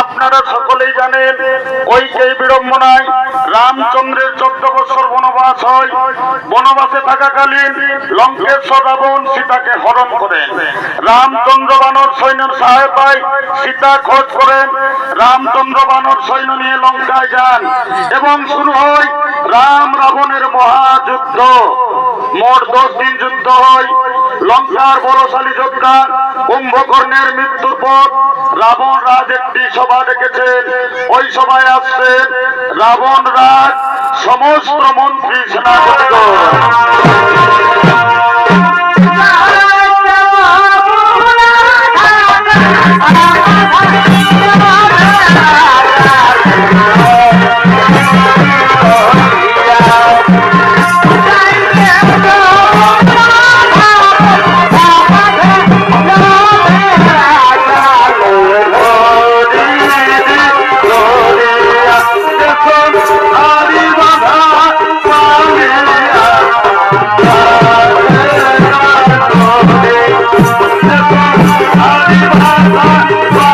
আপনারা সকলেই জানেন ওই সেই বিড়ম্বনায় রামচন্দ্রের চোদ্দ বছর বনবাস হয়। বনবাসে থাকাকালীন লঙ্কেশ্বর রাবণ সীতাকে হরণ করেন। রামচন্দ্র বানর সৈন্যের সহায়তায় সীতা খোঁজ করেন। রামচন্দ্র বানর সৈন্য নিয়ে লঙ্কায় যান এবং শুরু হয় রাম রাবণের মহাযুদ্ধ। মোট দশ দিন যুদ্ধ হয়। লঙ্কার বলশালী যোদ্ধা কুম্ভকর্ণের মৃত্যুর পর রাবণ রাজ একটি সভা ডেকেছেন। ওই সভায় আসছে রাবণ রাজ, সমস্ত মন্ত্রী সেনাপতিগণ Bye.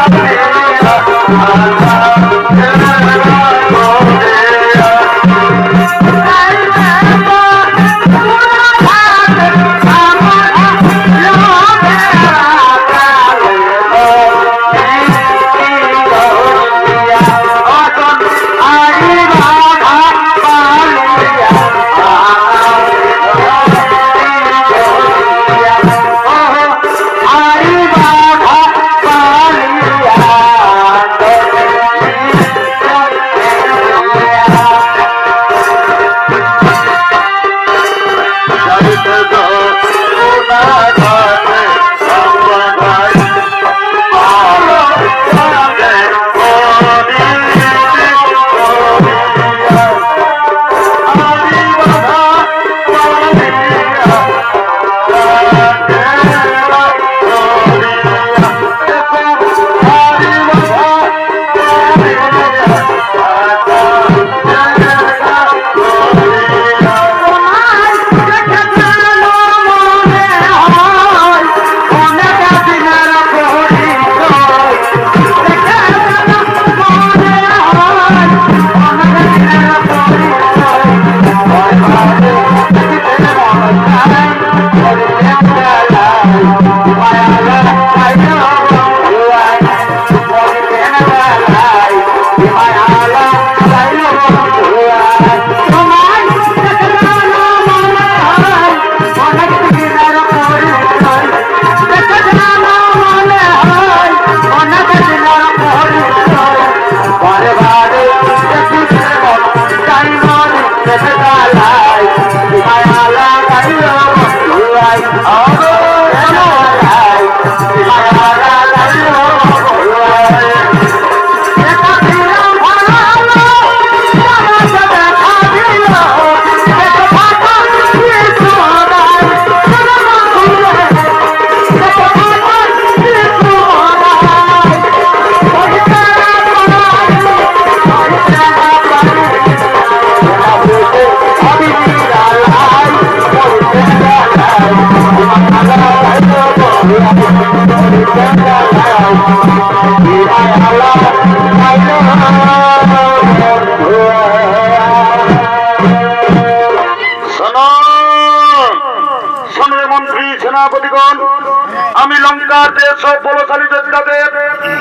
আমি লঙ্কার যে সব বলশালী যোদ্ধাদের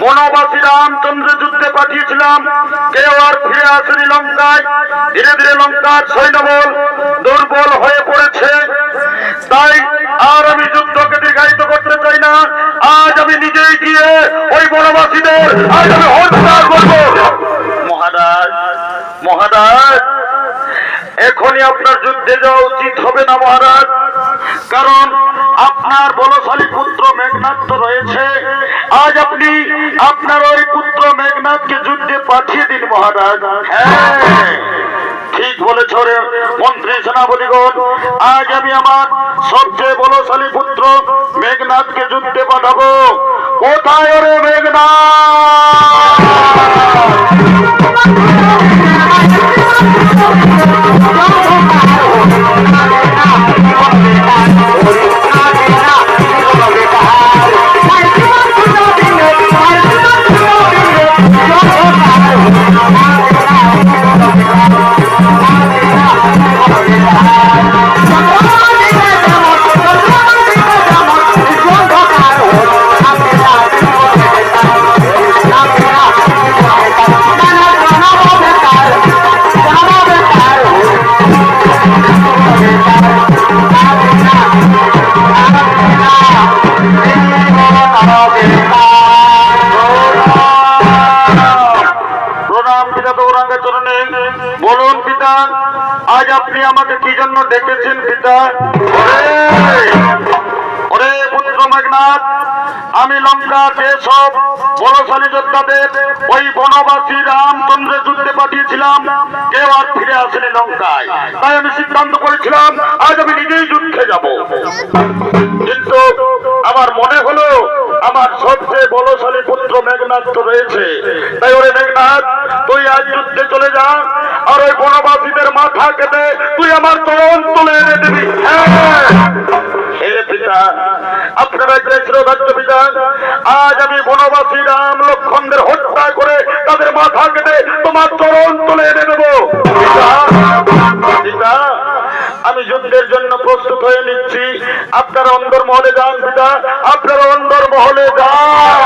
বনবাসী রামচন্দ্র যুদ্ধে পাঠিয়েছিলাম। কেউ আর ফিরে আসেনি লঙ্কায়। ধীরে ধীরে লঙ্কার সৈন্যবল দুর্বল হয়ে পড়েছে। তাই আর আমি যুদ্ধকে দীর্ঘায়িত করতে চাই না। আজ আমি নিজেই গিয়ে ওই বনবাসীদের আজ আমি হত্যা করব। মহারাজ, এখনই আপনার যুদ্ধে যাওয়া উচিত হবে না মহারাজ, কারণ আপনার বলশালী পুত্র মেঘনাথ তো রয়েছে। আজ আপনি আপনার ওই পুত্র মেঘনাথকে যুদ্ধে পাঠিয়ে দিন মহারাজ। হ্যাঁ ঠিক বলেছ রে মন্ত্রী সেনাপতিগণ, আজ আমি আমার সবচেয়ে বলশালী পুত্র মেঘনাথকে যুদ্ধে পাঠাবো। কোথায় রে মেঘনাথ? I'm sorry. আপনি আমাকে কি জন্য ডেকেছেন পিতা? ওরে! পুত্র মেঘনাথ, আমি লঙ্কার যেসব বলশালী যোদ্ধাদের ওই বনবাসী রামচন্দ্রের যুদ্ধে পাঠিয়েছিলাম। কেউ আর ফিরে আসেনি লঙ্কায়। তাই আমি সিদ্ধান্ত করেছিলাম, আজ আমি নিজেই যুদ্ধে যাব। কিন্তু আমার মনে হলো, আমার সবচেয়ে বলশালী পুত্র মেঘনাথ তো রয়েছে। তাই ওরে মেঘনাথ, তুই আজ যুদ্ধে চলে যা আর ওই বনবাসীদের মাথা কেটে তুই আমার চরণ তুলে এনে দিবি। হ্যাঁ। হে পিতা, আপনারা যে শ্রোধার্য পিতা, আজ আমি হত্যা করে তাদের মাথা কেটে তোমার চরণ তুলে এনে দেবো। আমি যুদ্ধের জন্য প্রস্তুত হয়ে নিচ্ছি। আপনারা অন্দর মহলে যান, পিতা। আপনারা অন্দর মহলে যান।